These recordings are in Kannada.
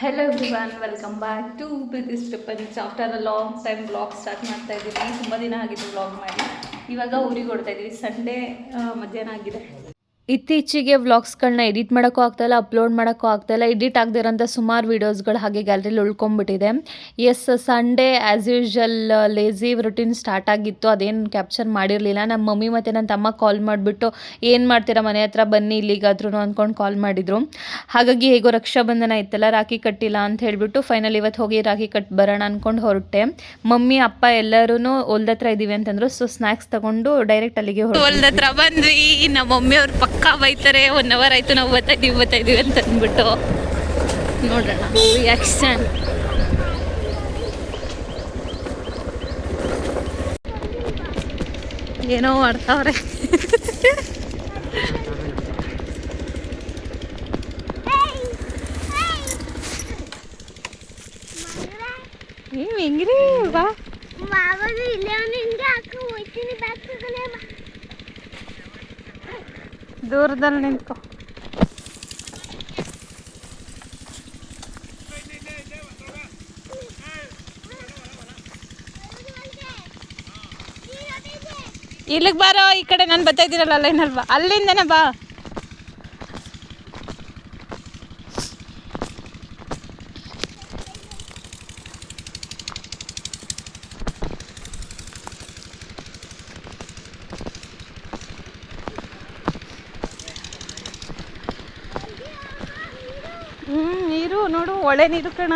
Hello everyone welcome back to ಪ್ರೀತಿಸ್ ಪ್ರಪಂಚ after a long time blog start ಮಾಡ್ತಾ ಇದ್ದೀನಿ ತುಂಬ ದಿನ ಆಗಿದೆ ಬ್ಲಾಗ್ ಮಾಡಿ. ಇವಾಗ ಊರಿಗೆ ಹೊಡ್ತಾ ಇದ್ದೀವಿ. ಸಂಡೇ ಮಧ್ಯಾಹ್ನ ಆಗಿದೆ. ಇತ್ತೀಚೆಗೆ ವ್ಲಾಗ್ಸ್ಗಳನ್ನ ಎಡಿಟ್ ಮಾಡೋಕ್ಕೂ ಆಗ್ತಾಯಿಲ್ಲ ಅಪ್ಲೋಡ್ ಮಾಡೋಕ್ಕೂ ಆಗ್ತಾಯಿಲ್ಲ ಎಡಿಟ್ ಆಗದಿರೋಂಥ ಸುಮಾರು ವೀಡಿಯೋಸ್ಗಳು ಹಾಗೆ ಗ್ಯಾಲರಿಲಿ ಉಳ್ಕೊಂಬಿಟ್ಟಿದೆ. Yes Sunday as usual lazy routine start ಆಗಿತ್ತು. ಅದೇನು ಕ್ಯಾಪ್ಚರ್ ಮಾಡಿರಲಿಲ್ಲ. ನಮ್ಮ ಮಮ್ಮಿ ಮತ್ತು ನನ್ನ ತಮ್ಮ ಕಾಲ್ ಮಾಡಿಬಿಟ್ಟು, ಏನು ಮಾಡ್ತೀರಾ ಮನೆ ಹತ್ರ? ಬನ್ನಿ ಇಲ್ಲಿಗಾದ್ರೂ ಅಂದ್ಕೊಂಡು ಕಾಲ್ ಮಾಡಿದರು. ಹಾಗಾಗಿ ಹೇಗೋ ರಕ್ಷಾಬಂಧನ ಇತ್ತಲ್ಲ, ರಾಖಿ ಕಟ್ಟಿಲ್ಲ ಅಂತ ಹೇಳಿಬಿಟ್ಟು ಫೈನಲ್ ಇವತ್ತು ಹೋಗಿ ರಾಖಿ ಕಟ್ ಬರೋಣ ಅಂದ್ಕೊಂಡು ಹೊರಟೆ. ಮಮ್ಮಿ, ಅಪ್ಪ ಎಲ್ಲರೂ ಹೊಲ್ದ ಹತ್ರ ಇದ್ದೀವಿ ಅಂತಂದ್ರು. ಸೊ ಸ್ನ್ಯಾಕ್ಸ್ ತಗೊಂಡು ಡೈರೆಕ್ಟ್ ಅಲ್ಲಿಗೆ ಹೋಗಿ ಹೊಲ್ದ ಹತ್ರ ಬಂದ್ವಿ. ನಮ್ಮ ಮಮ್ಮಿ ಅವ್ರು ಪಕ್ಕ ಬೈತಾರೆ ಒನ್ ಅವರ್ ಆಯಿತು, ನಾವು ಬರ್ತಾ ಇದ್ದೀವಿ ಬರ್ತಾ ಇದ್ದೀವಿ ಅಂತ ಅಂದ್ಬಿಟ್ಟು ನೋಡೋಣ ರಿಯಾಕ್ಷನ್ ಏನೋ ಮಾಡ್ತಾವ್ರೆ. ಹೆಂಗ್ರಿ? ಬಾ. ಇಲ್ಲೇ ಅಕ್ಕ ಹೋಯ್ತೀನಿ ದೂರದಲ್ಲಿ ನಿಂತ್ಕೊ. ಇಲ್ಲಿಗೆ ಬಾರೋ ಈ ಕಡೆ ನಾನು ಬರ್ತಾ ಇದ್ದೀರಲ್ಲ ಲೈನ್ ಅಲ್ವಾ ಅಲ್ಲಿಂದನೇ ಬಾ ಹ್ಞೂ ಒಳ್ಳೆ ನೀರು ಕಣ.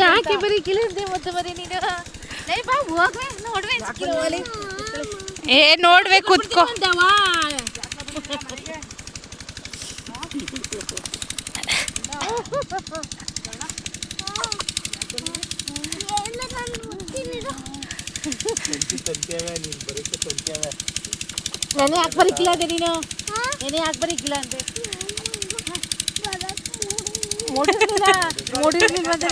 ಯಾಕೆ ಬರೀ ಕಿಲಿದ್ದೆ ಮತ್ತೆ ಬರೀ ನೀನು? ಏ ಬಾ ಹೋಗ್ವೆ ನೋಡ್ವೆ ಕಿಲೋಲಿ ಏ ನೋಡ್ವೆ ಕೂತ್ಕೋ. ನೆನೆ ಯಾಕೆ ಬರೀಕಿಲ್ಲ ಅಂದೆ ನೀನು ನೆನೆ ಯಾಕೆ ಬರೀಕಿಲ್ಲ ಅಂದೆ ನೋಡಿರ್ಲಿಲ್ಲ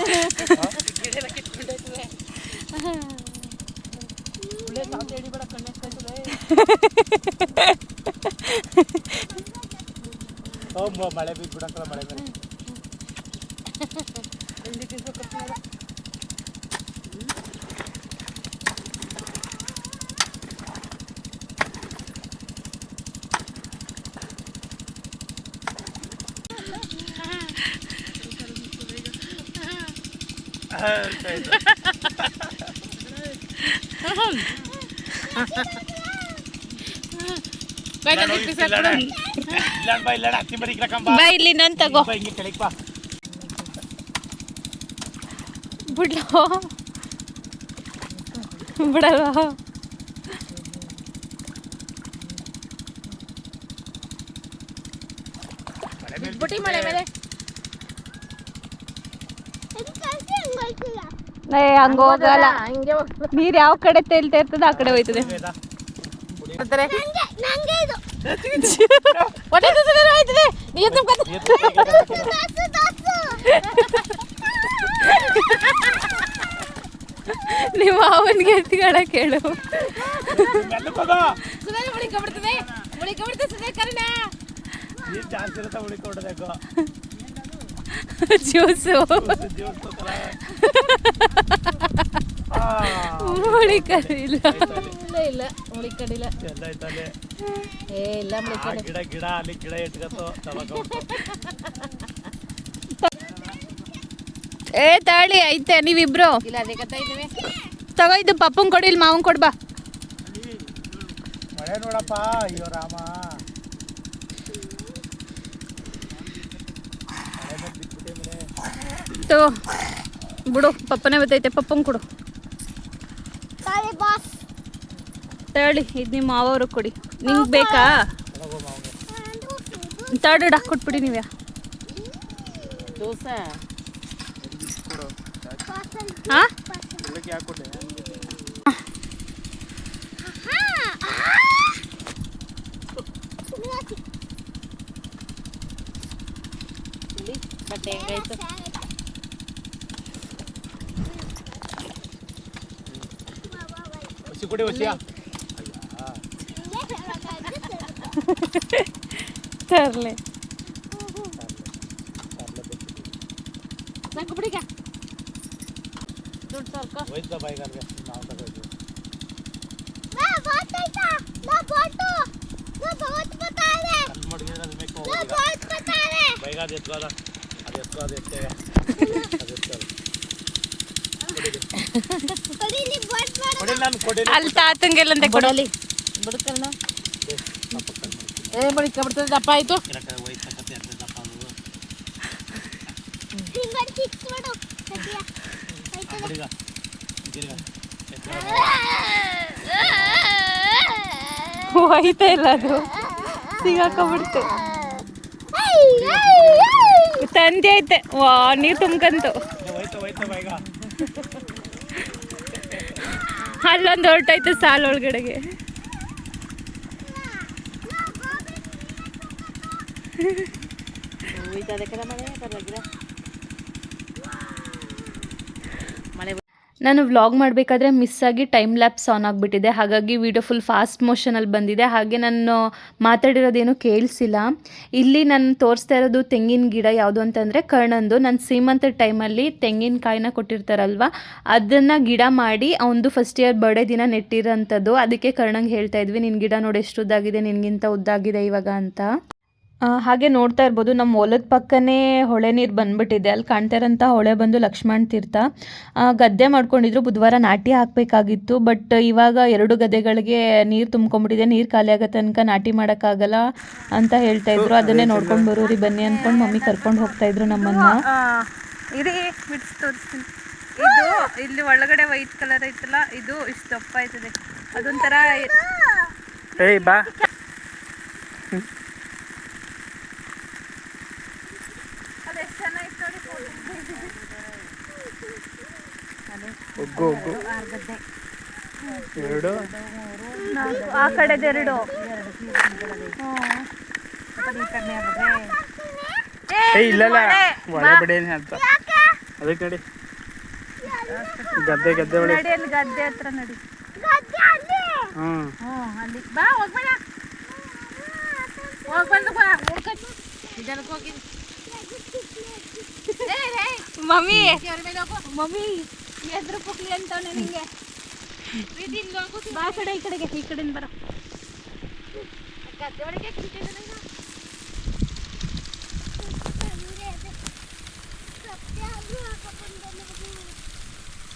ಮಳೆ ಬಿದ್ದು ಬಿಡಂಕಲ್ಲ ಮಳೆ ಮೇಲೆ ಬಾ ಇಲ್ಲ ಹತ್ತಿ ಬರೀಕ್ಲಕ್ಕಂಬ ಬಾ ಇಲ್ಲಿ ನನ್ ತಗೋ ಬಾ ಹಿಂಗೆ ಕೆಳಗೆ ಬಾ ಬಿಡ್ಲೋ ಬಿಡಲ್ಲ ಮಳೆ ಮೇಲೆ ಬುಟ್ಟಿ ಮಳೆ ಮೇಲೆ ಏ ಹಂಗ ಹೋಗಲ್ಲ. ಹಂಗೆ ನೀರ್ ಯಾವ ಕಡೆ ತೇಲ್ತಾ ಇರ್ತದೆ ಆ ಕಡೆ ಹೋಯ್ತದೆ. ನಿಮ್ಮ ಅವನ್ಗೆ ಎತ್ತಿಗಳ ಕೇಳು. ಕರ್ಣ. ಜಾಸ್ತಿ ಇರುತ್ತೆ ಉಳಿಕೊಡ್ಬೇಕು ಜ್ಯೂಸು ಇಲ್ಲ ಇಲ್ಲ ಇಲ್ಲ ಉಳಿಕೊಂಡಿಲ್ಲ ಎಲ್ಲ ಐತಲ್ಲಿ ಏ ಇಲ್ಲ ಆ ಉಳಿಕೊಂಡ ಗಿಡ ಗಿಡ ಅಲ್ಲಿ ಗಿಡ ಇಟ್ಕತ್ತು ಏ ತಾಳಿ ಐತೆ ನೀವಿಬ್ರು. ಇಲ್ಲ ಅದೇ ಕತ್ತ ಇದ್ದೀವಿ. ತಗೋ ಇದು ಪಪ್ಪಂಗ್ ಕೊಡಿ ಇಲ್ಲಿ ಮಾವನ್ ಕೊಡ್ಬಾ ಮಳೆ ನೋಡಪ್ಪ ಅಯ್ಯೋ ರಾಮ ಮಳೆ ಮೇಲೆ ಬಿದ್ಬಿಟ್ಟೆ ತಗೋ ಬಿಡು ಪಪ್ಪನೇ ಬತ್ತೈತೆ ಪಪ್ಪಂಗ್ ಕೊಡು. ತಳಿ ಇದು ನಿಮ್ಮ ಮಾವರು ಕೊಡಿ. ನಿಂಗೆ ಬೇಕಾ? ತರ್ಡ್ ಕೊಟ್ಬಿಡಿ ನೀವ್ಯಾ ದೋಸೆ. ಕೊಡು ಹಾ? ಬೆಳಗ್ಗೆ ಹಾಕೊಟ್ಟೆ ಬಟ್ಟೆ ಹೆಂಗಾಯ್ತು? ವಸಿ ಕೊಡಿ ವಸಿಯ ತರಲೆ ಸಾಕು ಬಿಡಿಗ ದುಡ್ಡು ಸಾಕು ಹೋಯ್ತಾ ಬೈಗಾರ್ಗೆ ನಾವು ತಗೋಯ್ತು ಕಣ್ಣು ಮಡಗಿದ್ರೆ ಬೇಕು ಬೈಗ ಅದು ಎತ್ಕೋದ ಅದು ಎತ್ಕೋ ಅದು ಎತ್ತೇವೆ ಅದು ಎತ್ತೋದು ಕೊಡಿ ನಾನು ಕೊಡಿ ಅಲ್ಲಿ ತಾತಂಗೆಲ್ಲಂತೆ ಕೊಡಲಿ ಬಿಡ್ಕಣ್ಣ ಏ ಬಡಿಕ ಬಿಡ್ತದೆ ದಪ್ಪ ಆಯಿತು. ಹೋಯ್ತಾ ಇಲ್ಲ ಅದು. ಸಿಗಾಕೊಂಡ್ಬಿಡ್ತು ತಂದೆ ಐತೆ. ವಾ ನೀರು ತುಂಬ್ಕಂತು ಹೋಯ್ತಾ ಹೋಯ್ತಾ ಬೈಗ ಅಲ್ಲೊಂದು ಹೊರಟಾಯ್ತು ಸಾಲ ಒಳಗಡೆಗೆ. ಹೋಯ್ತದೆ ಕಡೆ ಮಳೆ ಪರವಾಗಿಲ್ಲ ನಾನು ವ್ಲಾಗ್ ಮಾಡಬೇಕಾದ್ರೆ ಮಿಸ್ ಆಗಿ ಟೈಮ್ ಲ್ಯಾಪ್ಸ್ ಆನ್ ಆಗಿಬಿಟ್ಟಿದೆ. ಹಾಗಾಗಿ ವಿಡಿಯೋ ಫುಲ್ ಫಾಸ್ಟ್ ಮೋಷನಲ್ಲಿ ಬಂದಿದೆ. ಹಾಗೆ ನಾನು ಮಾತಾಡಿರೋದೇನು ಕೇಳಿಸಿಲ್ಲ. ಇಲ್ಲಿ ನಾನು ತೋರಿಸ್ತಾ ಇರೋದು ತೆಂಗಿನ ಗಿಡ ಯಾವುದು ಅಂತಂದರೆ ಕರ್ಣಂದು. ನಾನು ಸೀಮಂತ ಟೈಮಲ್ಲಿ ತೆಂಗಿನಕಾಯಿನ ಕೊಟ್ಟಿರ್ತಾರಲ್ವ? ಅದನ್ನು ಗಿಡ ಮಾಡಿ ಅವನದು ಫಸ್ಟ್ ಇಯರ್ ಬರ್ಡೇ ದಿನ ನೆಟ್ಟಿರೋಂಥದ್ದು. ಅದಕ್ಕೆ ಕರ್ಣಂಗೆ ಹೇಳ್ತಾ ಇದ್ವಿ ನಿನ್ನ ಗಿಡ ನೋಡಿ ಎಷ್ಟು ಉದ್ದಾಗಿದೆ, ನಿನಗಿಂತ ಉದ್ದಾಗಿದೆ ಇವಾಗ ಅಂತ. ಹಾಗೆ ನೋಡ್ತಾ ಇರ್ಬೋದು. ನಮ್ಮ ಹೊಲದ ಪಕ್ಕನೇ ಹೊಳೆ ನೀರು ಬಂದ್ಬಿಟ್ಟಿದೆ. ಅಲ್ಲಿ ಕಾಣ್ತಾ ಇರೋಂಥ ಹೊಳೆ ಬಂದು ಲಕ್ಷ್ಮಣ್ ತೀರ್ಥ. ಗದ್ದೆ ಮಾಡ್ಕೊಂಡಿದ್ರು. ಬುಧವಾರ ನಾಟಿ ಹಾಕಬೇಕಾಗಿತ್ತು. ಬಟ್ ಇವಾಗ ಎರಡು ಗದ್ದೆಗಳಿಗೆ ನೀರು ತುಂಬ್ಕೊಂಡ್ಬಿಟ್ಟಿದೆ. ನೀರು ಖಾಲಿ ಆಗೋ ತನಕ ನಾಟಿ ಮಾಡೋಕ್ಕಾಗಲ್ಲ ಅಂತ ಹೇಳ್ತಾ ಇದ್ರು. ಅದನ್ನೇ ನೋಡ್ಕೊಂಡು ಬರೋರಿ ಬನ್ನಿ ಅಂದ್ಕೊಂಡು ಮಮ್ಮಿ ಕರ್ಕೊಂಡು ಹೋಗ್ತಾ ಇದ್ರು ನಮ್ಮನ್ನ. ಇಡೀ ಬಿಡಿಸಿ ತೋರಿಸ್ತೀನಿ. ಇದು ಇಲ್ಲಿ ಒಳಗಡೆ ವೈಟ್ ಕಲರ್ ಐತಲ್ಲ ಇದು ಇಷ್ಟು ದಪ್ಪ ಆಯ್ತದೆ. ಅದೊಂಥರ ಏಯ್ ಬಾ ಅದೆಷ್ಟು ಚೆನ್ನಾಗಿ ನೋಡಿ ಒಗ್ಗು ಒಗ್ಗು. ಎರಡು. ಆ ಏಯ್ ಇಲ್ಲಲ್ಲ. ಒಳ್ಳೆ ಬಿಡೇನಿ ಅಂತ. ಅದಕ್ಕೆ ನಡಿ ಗದ್ದೆ ಗದ್ದೆ ಒಳಗೆ ನಡಿ ಅಲ್ಲಿ ಗದ್ದೆ ಹತ್ರ ನಡಿ. ಹ್ಞೂ. ಅಲ್ಲಿ. ಬಾ ಹೋಗ್ಬೇಡ ಹೋಗ್ಬಂದು ಬಾ. ಹೋಗಿ. ಮಮ್ಮಿ. ಮಮ್ಮಿ. ಎದ್ರು ಪುಕ್ಲಿ ಅಂತವನೆ ನಿಂಗೆ. ಬಾ ಆ ಕಡೆ ಈ ಕಡೆಗೆ ಈ ಕಡೆಯಿಂದ ಬರ ಗದ್ದೆ ಒಳಗೆ ಕುಂತಿದ್ದಾನೆ.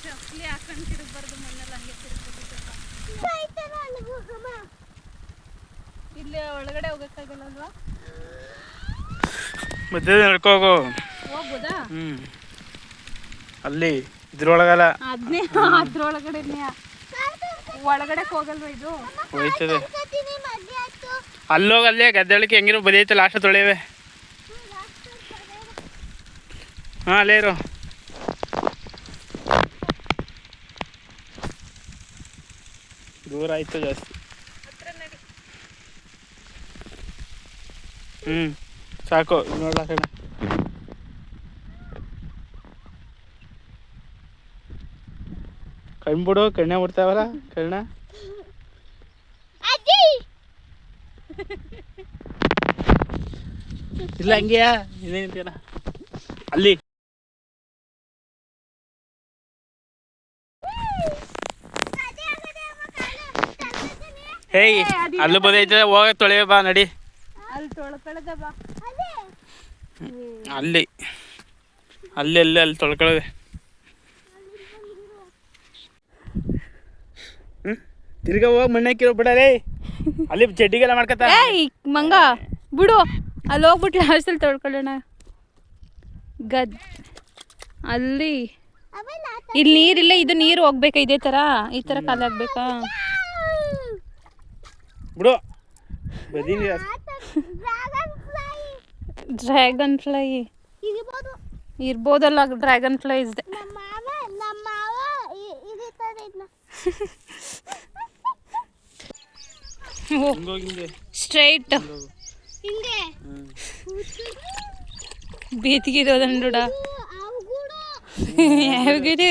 ಚಪ್ಪಲಿ ಹಾಕೊಂಡು ತಿರುಗಬಾರ್ದು ಮಣ್ಣಲ್ಲಿ ಹಂಗೆ ತಿರುಗ್ಬೇಕು ಇಲ್ಲಿ ಒಳಗಡೆ ಹೋಗಕ್ಕಾಗಲ್ಲಲ್ವಾ ಮಧ್ಯೆ ನಡ್ಕೋಗು ಹೋಗ್ಬೋದಾ? ಹ್ಞೂ ಅಲ್ಲಿ. ಇದ್ರೊಳಗಲ್ಲ. ಅದನ್ನೇ ಅದ್ರೊಳಗಡೆನೇ. ಒಳಗಡೆ ಹೋಗಲ್ವಾ ಇದು? ಹೋಯ್ತದೆ. ಅಲ್ಲೋಗಿ ಅಲ್ಲೇ ಗದ್ದೆ ಒಳಗೆ ಹೆಂಗಿರೋ ಬದಿಯೈತೆ ಲಾಸ್ಟ್ ತೊಳೆಯವೆ. ಹಾಂ ಅಲ್ಲೇ ಇರು. ದೂರ ಆಯ್ತು ಜಾಸ್ತಿ. ಹ್ಞೂ ಸಾಕು ನೋಡ್ಲಾ ಕಣ. ಕಣ್ಬಿಡು ಕಣ್ಣೆ ಬಿಡ್ತಾವಲ್ಲ ಕಣ್ಣ? ಇಲ್ಲ ಹಂಗೆಯಾ ಇದೇನಿಂತೀನ ಅಲ್ಲಿ. ಹೇಯ್ ಅಲ್ಲೂ ಬದೈತೆ ಹೋಗ ತೊಳೆಯ ಬಾ ನಡಿ. ಅಲ್ಲಿ ತೊಳ್ಕೊಳ್ಳೋದ ಬಾ. ಅಲ್ಲಿ. ಅಲ್ಲಿ ಅಲ್ಲಿ ಅಲ್ಲಿ ತೊಳ್ಕೊಳ್ಳೋದೆ ಹ್ಮ್ ತಿರ್ಗಾ ಹೋಗಿ ಮಣ್ಣಕ್ಕಿರೋ ಬಿಡಲೇ. ಅಲ್ಲಿ ಚಡ್ಡಿಗೆಲ್ಲ ಮಾಡ್ಕತ್ತ ಏಯ್ ಮಂಗ ಬಿಡು. ಅಲ್ಲಿ ಹೋಗ್ಬಿಟ್ಟು ಲಾಸ್ಟಲ್ಲಿ ತೊಳ್ಕೊಳ್ಳೋಣ ಗದ್ ಅಲ್ಲಿ. ಇಲ್ಲಿ ನೀರಿಲ್ಲ ಇದು ನೀರು ಹೋಗ್ಬೇಕಾ? ಇದೇ ಥರ ಈ ಥರ ಖಾಲಿ ಆಗ್ಬೇಕಾ ಬಿಡು. ಬದೀನಿ ಡ್ರ್ಯಾಗನ್ ಫ್ಲೈ. ಇರ್ಬೋದಲ್ಲ ಡ್ರ್ಯಾಗನ್ ಫ್ಲೈ ಇಸ್ದೆ. ಸ್ಟ್ರೈಟ್. ಬೀತಿಗಿರೋದನ್ನುಡ ಯಾವಾಗಿದೆ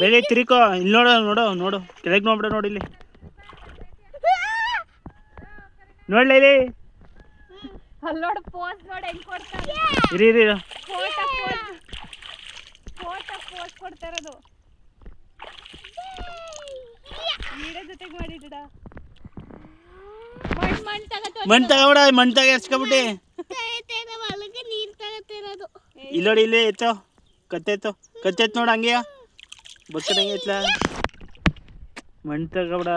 ಬೇಗ ತಿರ್ಕೋ ಇಲ್ಲಿ ನೋಡು ನೋಡು ನೋಡು. ಕೆಳಗೆ ನೋಡ್ಬಿಡ ನೋಡಿ ಇಲ್ಲಿ. ನೋಡ್ಲೇ ಇಲ್ಲಿ. ಅಲ್ಲಿ ನೋಡು ಪೋಸ್ ನೋಡಿ ಹೆಂಗ್ ಕೊಡ್ತಾರೆ. ಇರಿ ಇರಿ. ಫೋಟೋ ಫೋಟೋ ಪೋಸ್ ಕೊಡ್ತಾ ಇರೋದು ವಿಡಿಯೋ ಜೊತೆಗೆ ಮಣ್ ಮಣ್ ತಗತ್ತೋ ಮಣ್ ತಗೋಬಿಡ ಮಣ್ ತಗ ಎರ್ಸ್ಕೊಬಿಟ್ಟಿ ಒಳಗೆ ನೀರು ತಗತ್ತಿರೋದು ಇಲ್ಲಿ ನೋಡಿ ಇಲ್ಲಿ ಎತ್ತೋ. ಕತ್ತೆತ್ತು ಕತ್ತೆತ್ತು ನೋಡ ಹಂಗೆಯ ಹಂಗೆ ಎತ್ತಲ ಮಣ್ ತಗೋಬಿಡ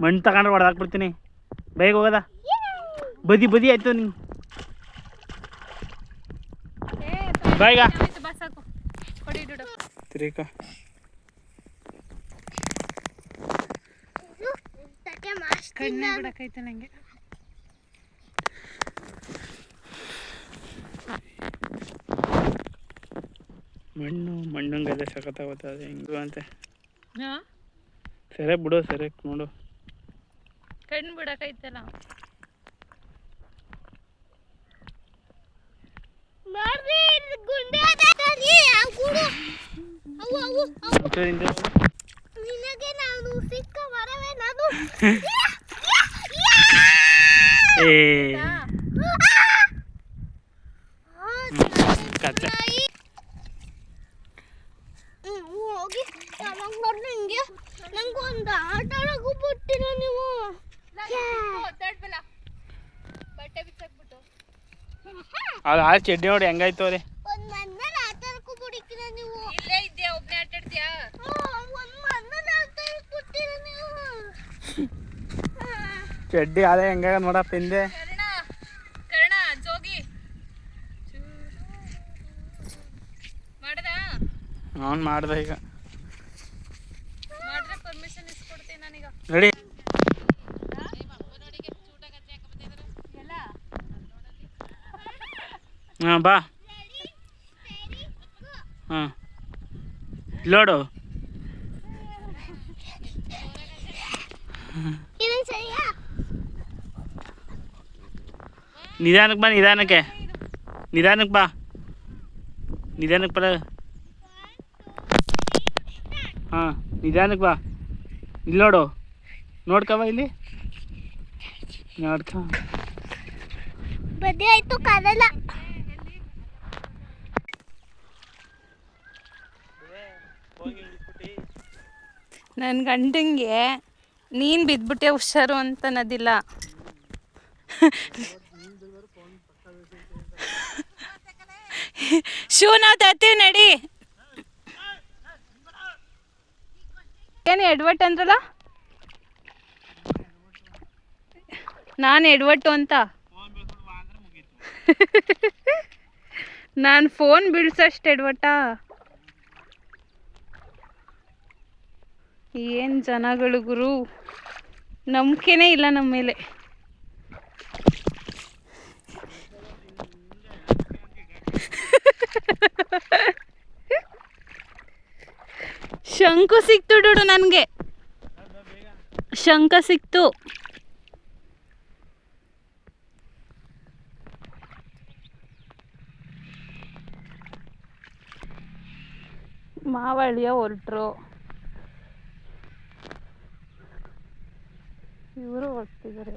ಮಣ್ ತಗೊಂಡ್ರೆ ಹೊಡೆದಾಕ್ಬಿಡ್ತೀನಿ ಬೇಗ ಹೋಗದ? ಬದಿ ಬದಿ ಆಯ್ತು ನಿಂಗೆ. ಬೇಗ ಆಯ್ತು ಬಸ್ ಸಾಕು ಕೊಡಿ ಕಣ್ಣೆ ಬಿಡಕೈತೆ ನನಗೆ ಮಣ್ಣು ಮಣ್ಣಂಗೆಲ್ಲ ಸಖತ್ತಾಗುತ್ತೆ ಹಿಂಗು ಅಂತೆ. ಅಂತ ಸರಿ ಬಿಡು ಸರಿ ನೋಡು. ಕಣ್ಣು ಬಿಡಕೈತಲ್ಲ. ಗುಂಡೆ ಗೂಡು. ನಿನಗೆ ನಾನು ಸಿಕ್ಕ ವರವೇ ನಾನು. ಏ. ಆ, ಕತ್ತೆ ಹೋಗಿ. ಯಾವಾಗ ನೋಡ್ರಿ ಹಿಂಗೆ. ನಂಗೊಂದು ಆಟ ಆಡೋಕ್ಕೂ ಬಿಟ್ಟಿರ ನೀವು? ಬಟ್ಟೆ ಬಿಚ್ಚಾಕ್ಬಿಟ್ಟು ಅದು ಆ ಚಡ್ಡಿ ನೋಡಿ ಹೆಂಗಾಯ್ತು ಅವ್ರಿ ಒಂದ್ ಮಣ್ಣಲ್ಲಿ ಆಟ ಆಡಕ್ಕೂ ಬಿಡಿಕ್ಕಿರ ನೀವು ಇಲ್ಲೇ ಇದ್ಯಾ ಒಬ್ನೇ ಆಟ ಆಡ್ತೀಯಾ ಹ್ಮ್, ಒಂದ್ ಮಣ್ಣಲ್ಲಿ ಆಟ ಆಡಕ್ ಬಿಟ್ಟಿರ ನೀವು ಆ. ಚಡ್ಡಿ ಅದೇ ಹೆಂಗ ನೋಡಪ್ಪ ಹಿಂದೆ ಕರ್ಣ ಕರ್ಣ ಜೋಗಿ. ಮಾಡದ? ಅವ್ನು ಮಾಡ್ದೆ ಈಗ. ರೆಡಿ. ಹಾಂ ಬಾ. ಹಾಂ. ಲೋಡು ಇದು ಸರಿಯಾ ನಿಧಾನಕ್ಕೆ ಬಾ ನಿಧಾನಕ್ಕೆ. ನಿಧಾನಕ್ಕೆ ಬಾ. ನಿಧಾನಕ್ಕೆ ಬರ ಹಾಂ ನಿಧಾನಕ್ಕೆ ಬಾ. ಇಲ್ಲಿ ನೋಡು. ನೋಡ್ಕವ ಇಲ್ಲಿ. ನೋಡ್ಕ. ಆಯ್ತು ಕರಲ್ಲ ನನ್ನ ಗಂಡಂಗೆ ನೀನು ಬಿದ್ದುಬಿಟ್ಟೆ ಹುಷಾರು ಅಂತ ಶೂ ನಾವು ನಡಿ. ಏನು ಎಡ್ವಟ್ ಅಂದ್ರಲ್ಲ? ನಾನು ಎಡ್ವಟ್ಟು ಅಂತ. ನಾನು ಫೋನ್ ಬೀಳ್ಸಷ್ಟು ಎಡ್ವಟ್ಟ ಏನು ಜನಗಳು ಗುರು? ನಂಬಿಕೆನೇ ಇಲ್ಲ ನಮ್ಮ ಮೇಲೆ. ಶಂಕು ಸಿಕ್ತು ಡುಡು ನನಗೆ. ಶಂಕ ಸಿಕ್ತು. ಮಾವಳಿಯ ಹೊರಟ್ರು ಇವರು ಹೊರಟಿದ್ದಾರೆ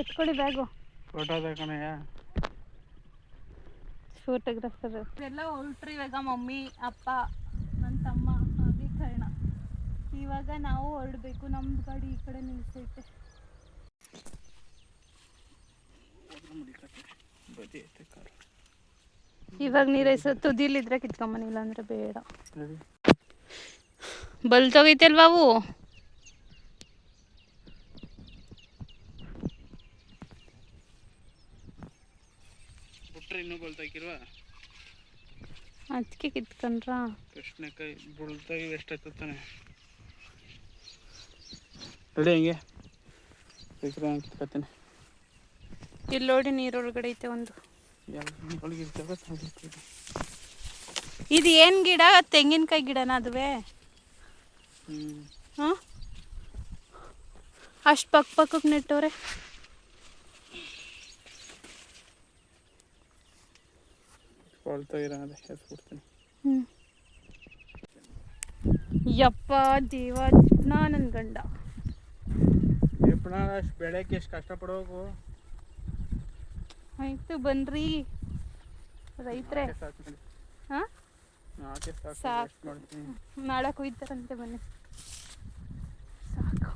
ಎತ್ಕೊಳ್ಳಿ ಬ್ಯಾಗು. ಫೋಟೋ ತಗೊಳಯ್ಯ ಫೋಟೋಗ್ರಾಫರ್ ಎಲ್ಲ ಹೊರಟ್ರಿ ಇವಾಗ ಮಮ್ಮಿ ಅಪ್ಪ ನನ್ನ ತಮ್ಮ ಹಾಗೆ ಕರ್ಣ ಇವಾಗ ನಾವು ಹೊರಡಬೇಕು ನಮ್ದು ಗಾಡಿ ಈ ಕಡೆ ನಿಲ್ಸೈತೆ. ಇವಾಗ ನೀರೈಸ ತುದಿಲಿದ್ರೆ ಕಿತ್ಕೊಂಬನಿಲ್ಲ ಅಂದ್ರೆ ಬೇಡ. ಬಲ್ತೋಗೈತಲ್ವಾ ಅವು? ಬಿಟ್ರೆ ಇನ್ನೂ ಬಲ್ತಾಕಿರುವ ಅದಕ್ಕೆ ಕಿತ್ಕೊಂಡ್ರ? ಕೃಷ್ಣಕಾಯಿ ಬುಳ್ತಾಗಿ ಎಷ್ಟು ತಾನೆ. ರೆಡಿ ಹೆಂಗೆ? ಕಿತ್ಕೊತೀನಿ. ಇಲ್ಲಿ ನೋಡಿ ನೀರೊಳಗಡೆ ಐತೆ ಒಂದು. ಇದು ಏನು ಗಿಡ? ತೆಂಗಿನಕಾಯಿ ಗಿಡನ ಅದುವೇ? ಹ್ಞೂ ಹಾಂ? ಅಷ್ಟು ಪಕ್ಕ ಪಕ್ಕಕ್ಕೆ ನೆಟ್ಟವ್ರೆ. ಕೊಳ್ತಾ ಇರೋದೇ ಎಸ್ಬಿಡ್ತೀನಿ ಹ್ಞೂ ಯಪ್ಪ ದೇವ ನಾ ನನ್ನ ಗಂಡ. ಎಪ್ಪಣ ಅಷ್ಟು ಬೆಳೆಯೋಕೆ ಎಷ್ಟು ಕಷ್ಟಪಡೋಕು? ಆಯ್ತು ಬನ್ರಿ. ರೈತರೇ. ಹಾಂ? ನಾಲ್ಕೆ ನಾಳೆ ಕುಯ್ತಾರಂತೆ ಬನ್ನಿ ಸಾಕು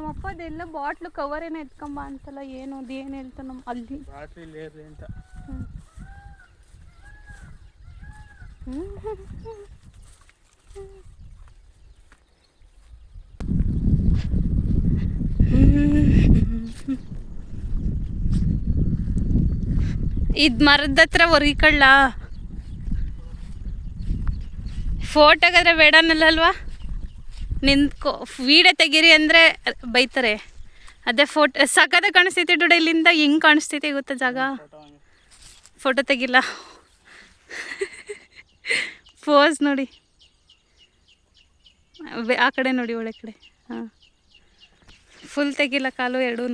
ಹ್ಮ್. ಅಪ್ಪದೆಲ್ಲ ಬಾಟ್ಲು ಕವರ್ ಏನೋ ಎತ್ಕೊಂಬ ಅಂತಲ್ಲ ಏನು ಅದೇನು ಹೇಳ್ತಾ ನಮ್ಮ ಅಲ್ಲಿ. ಬಾಟ್ಲಿ ಇರಲಿ ಅಂತ. ಇದು ಮರದ ಹತ್ರ ಒರಿಕಳ್ಳ. ಫೋಟೋಗಾದ್ರೆ ಬೇಡನಲ್ಲ ಅನ್ನಲ್ಲಲ್ವಾ ನಿಂತ್ಕೋ ವೀಡಿಯೋ ತೆಗೀರಿ ಅಂದರೆ ಬೈತಾರೆ. ಅದೇ ಫೋಟೋ ಸಕದ ಕಾಣಿಸ್ತೈತಿ ಡುಡ ಇಲ್ಲಿಂದ, ಹೆಂಗ್ ಕಾಣಿಸ್ತೈತಿ ಗೊತ್ತಾ ಜಾಗ? ಫೋಟೋ ತೆಗಿಲ್ಲ. ಫೋಸ್ ನೋಡಿ. ಆ ಕಡೆ ನೋಡಿ, ಒಳ್ಳೆ ಕಡೆ. ಹಾಂ. ಫುಲ್ ತೆಗಿಲ್ಲ ಕಾಲು ಎರಡೂ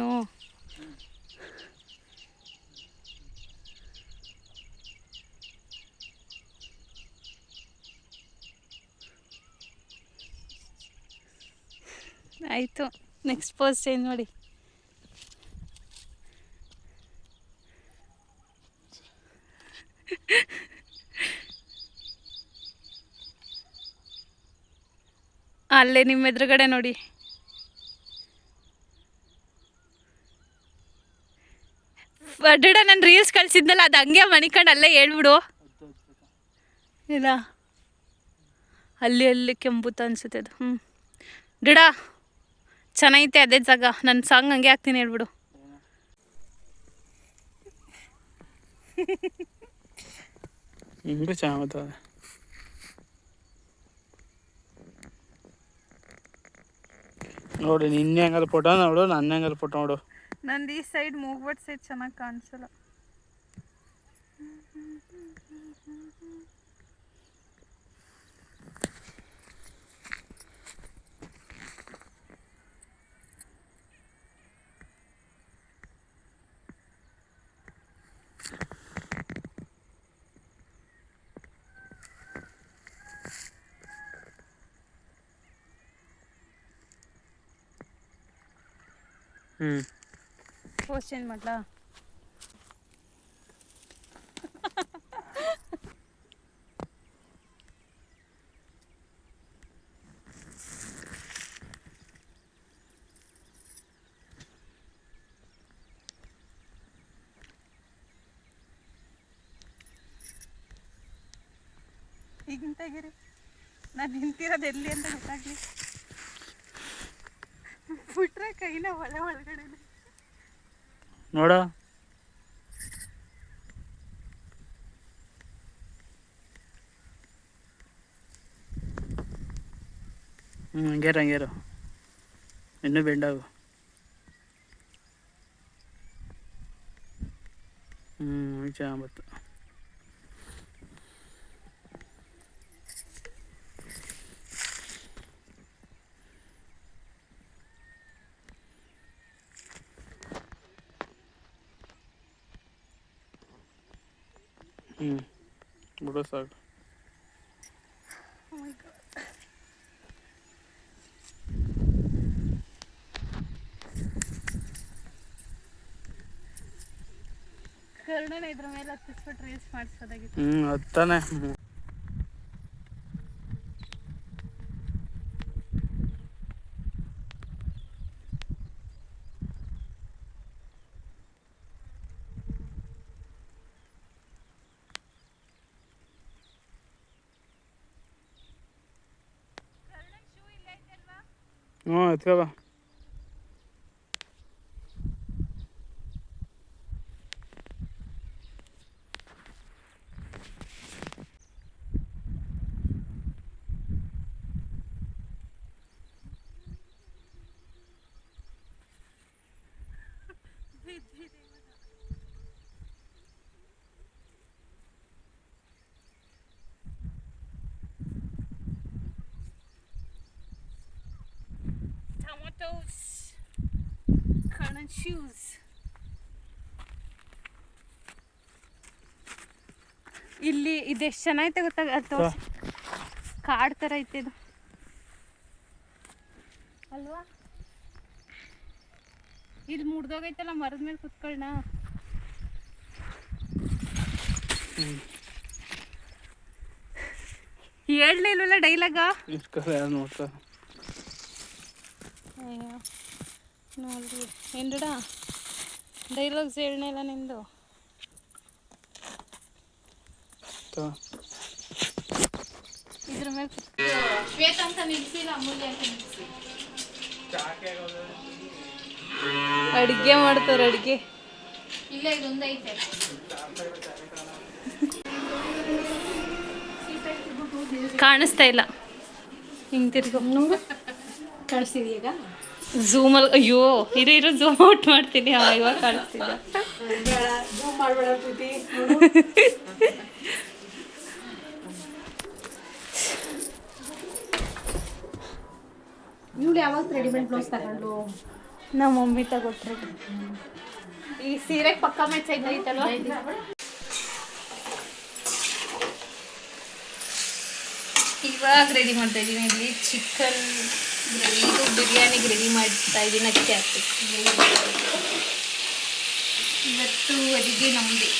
ಆಯಿತು. ನೆಕ್ಸ್ಟ್ ಪೋಸ್ ಚೇಂಜ್ ಮಾಡಿ ಅಲ್ಲೇ ನಿಮ್ಮ ಎದುರುಗಡೆ ನೋಡಿ. ಅಡ್ಡ ನಾನು ರೀಲ್ಸ್ ಕಳ್ಸಿದ್ನಲ್ಲ, ಅದು ಹಂಗೆ ಮಣಿಕಂಡು ಅಲ್ಲೇ ಹೇಳ್ಬಿಡು. ಇಲ್ಲ. ಅಲ್ಲಿ ಅಲ್ಲಿ ಕೆಂಪುತ್ತ ಅನ್ಸುತ್ತೆ ಅದು. ಹ್ಞೂ ಡಿಡ ಚೆನ್ನಾಗೈತೆ ಅದೇ ಜಾಗ. ನನ್ನ ಸಾಂಗ್ ಹಂಗೆ ಹಾಕ್ತೀನಿ ಹೇಳ್ಬಿಡು. ಹಿಂಗೆ ಚೆನ್ನಾಗತ್ತದ ನೋಡಿ ನಿನ್ನೆ ಹೆಂಗಾರ ಫೋಟೋ ನೋಡು ನನ್ನ ಹೆಂಗಾರ ಫೋಟೋ ನೋಡು. ನಂದು ಈ ಸೈಡ್ ಮೂಗ್ಬಟ್ ಸೈಡ್ ಚೆನ್ನಾಗಿ ಕಾಣಿಸಲ್ಲ. ಹ್ಞೂ ಪೋಸ್ಟ್ ಮಾಡ್ಲಾ? ಈಗ ತೆಗೀರಿ ನಾನು ನಿಂತಿರೋದು ಎಲ್ಲಿ ಅಂತ ಗೊತ್ತಾಗ್ಲಿ ಬಿಟ್ರೆ ಕೈನ ಒಳ ಒಳಗಡೆ ನೋಡ. ಹ್ಞೂ ಹಂಗೇರು ಹಂಗೇರು. ಇನ್ನೂ ಬೆಂಡಾಗು ಹ್ಞೂ ಚೆನ್ನಾಗಿ ಹ್ಞೂ ಬಿಡು ಸಾಕು. ಕರ್ಣನ ಇದ್ರ ಮೇಲೆ ಹತ್ತಿಸ್ಬಿಟ್ಟು ರೀಲ್ಸ್ ಮಾಡಿಸೋದಾಗಿತ್ತು. ಹ್ಞೂ ಹತ್ತಾನೆ. ಹ್ಞೂ ಹ್ಞೂ clothes. Current shoes. ಇಲ್ಲಿ ಇದೆಷ್ಟು ಚೆನ್ನಾಗೈತೆ ಗೊತ್ತಾಗ ತೋರ್ಸಿ. ಕಾಡ್ ಥರ ಐತೆ ಇದು. ಅಲ್ವಾ? ಇಲ್ಲಿ ಮುಡ್ದೋಗೈತಲ್ಲ ಮರದ ಮೇಲೆ ಕುತ್ಕೊಳ್ಳೋಣ ಹೇಳಲೇ ಇಲ್ವಲ್ಲ ಡೈಲಾಗ ನೋಡ್ತಾರೆ ಅಯ್ಯೋ ನೋಡ್ರಿ. ಏನ್ಡ ಡೈಲಾಗ್ಸ್ ಹೇಳನೇ ಇಲ್ಲ ನಿಂದು. ಇದ್ರ ಮೇಲೆ ಶ್ವೇತ ಅಂತ ನಿಲ್ಸಿಲ್ಲ ಅಮೂಲ್ಯ ಅಂತ ನಿಲ್ಸಿ. ಅಡುಗೆ ಮಾಡ್ತಾರೆ ಅಡುಗೆ. ಇಲ್ಲ ಇದೊಂದು ಐತೆ. ಕಾಣಿಸ್ತಾ ಇಲ್ಲ. ಹಿಂಗೆ ತಿರ್ಗೋ. ಕಳಿಸ್ತಿದೀಗ ಝೂಮಲ್ಲಿ ಅಯ್ಯೋ ಇರೋ ಇರೋ ಝೂಮ್ ಔಟ್ ಮಾಡ್ತೀನಿ ಇವಾಗ ಪ್ರೀತಿ ಇವಳು ಯಾವಾಗ ರೆಡಿಮೇಡ್ ಬ್ಲೌಸ್ ತಗೊಂಡು ನಮ್ಮ ಮಮ್ಮಿ ತಗೊಟ್ರಿ. ಈ ಸೀರೆ ಪಕ್ಕ ಮ್ಯಾಚ್ ಐತಲ್ವಾ? ಇವಾಗ ರೆಡಿ ಮಾಡ್ತಾ ಇದ್ದೀನಿ ಇಲ್ಲಿ ಚಿಕನ್ ಗ್ರೇವಿ ಇದು ಬಿರಿಯಾನಿಗೆ ರೆಡಿ ಮಾಡ್ತಾ ಇದ್ದೀನಿ ಅಕ್ಕಿ ಹಾಕ್ಬೇಕು ಇವತ್ತು ಅಡುಗೆ ನಮ್ಮದೇ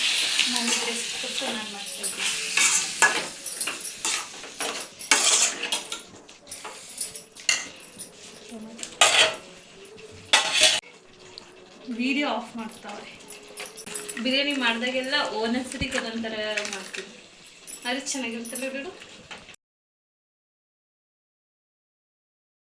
ನನಗೆ ರೆಸ್ಟ್ ಕೊಟ್ಟು ನಾನು ಮಾಡ್ತಾ ವಿಡಿಯೋ ಆಫ್ ಮಾಡ್ತಾವ್ರೆ. ಬಿರಿಯಾನಿ ಮಾಡಿದಾಗೆಲ್ಲ ಒಂದೊಂದ್ಸರಿ ಥರ ಮಾಡ್ತೀನಿ ಅದು ಚೆನ್ನಾಗಿರ್ತಲ್ಲ ಬಿಡು